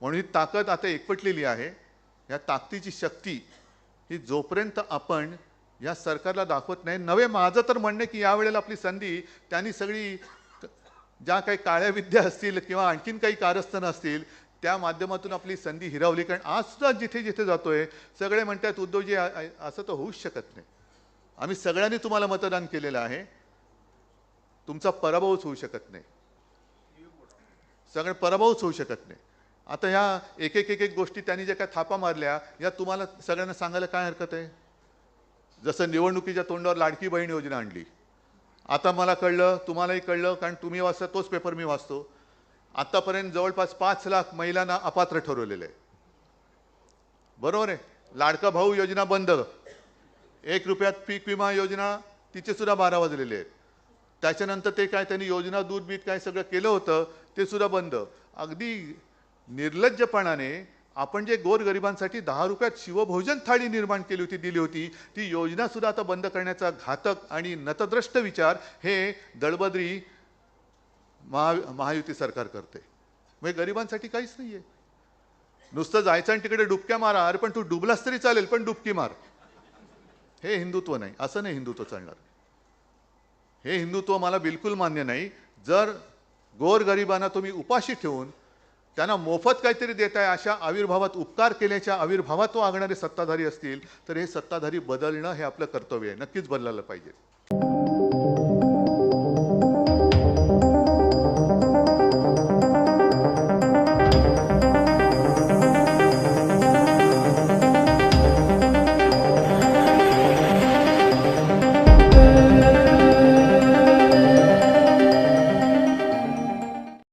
म्हणून ही ताकद आता एकवटलेली आहे. या ताकदीची शक्ती ही जोपर्यंत आपण या सरकारला दाखवत नाही नवे माझं तर म्हणणं आहे की यावेळेला आपली संधी त्यांनी सगळी ज्या काही काळ्या विद्या असतील किंवा आणखीन काही कारस्थानं असतील त्या माध्यमातून आपली संधी हिरावली. कारण आज सुद्धा जिथे जिथे जातोय सगळे म्हणतात उद्धवजी असं तर होऊच शकत नाही. आम्ही सगळ्यांनी तुम्हाला मतदान केलेलं आहे. तुमचा पराभवच होऊ शकत नाही. सगळे पराभवच होऊ शकत नाही. आता ह्या एक एक एक एक गोष्टी त्यांनी ज्या काय थापा मारल्या या तुम्हाला सगळ्यांना सांगायला काय हरकत आहे? जसं निवडणुकीच्या तोंडावर लाडकी बहीण योजना आणली. आता मला कळलं तुम्हालाही कळलं कारण तुम्ही वाचता तोच पेपर मी वाचतो. आतापर्यंत जवळपास पाच लाख महिलांना अपात्र ठरवलेलं आहे. बरोबर आहे? लाडका भाऊ योजना बंद. एक रुपयात पीक विमा योजना तिचे सुद्धा बारा वाजलेले आहेत. त्याच्यानंतर ते काय त्यांनी योजना दूध बीत काय सगळं केलं होतं ते सुद्धा बंद. अगदी निर्लज्जपणाने आपण जे गोरगरिबांसाठी दहा रुपयात शिवभोजन थाळी निर्माण केली होती दिली होती ती योजनासुद्धा आता बंद करण्याचा घातक आणि नतद्रष्ट विचार हे दळबद्री महा महायुती सरकार करते. म्हणजे गरिबांसाठी काहीच नाही आहे नुसतं जायचं आणि तिकडे डुबक्या मारा अरे पण तू डुबलास तरी चालेल पण डुबकी मार. हे हिंदुत्व नाही. असं नाही हिंदुत्व चालणार. हे हिंदुत्व मला बिलकुल मान्य नाही. जर गोरगरिबांना तुम्ही उपाशी ठेवून त्यांना मोफत काहीतरी देताय अशा आविर्भावात उपकार केल्याच्या आविर्भावात वागणारे सत्ताधारी असतील तर हे सत्ताधारी बदलणं हे आपलं कर्तव्य आहे. नक्कीच बदलायला पाहिजे.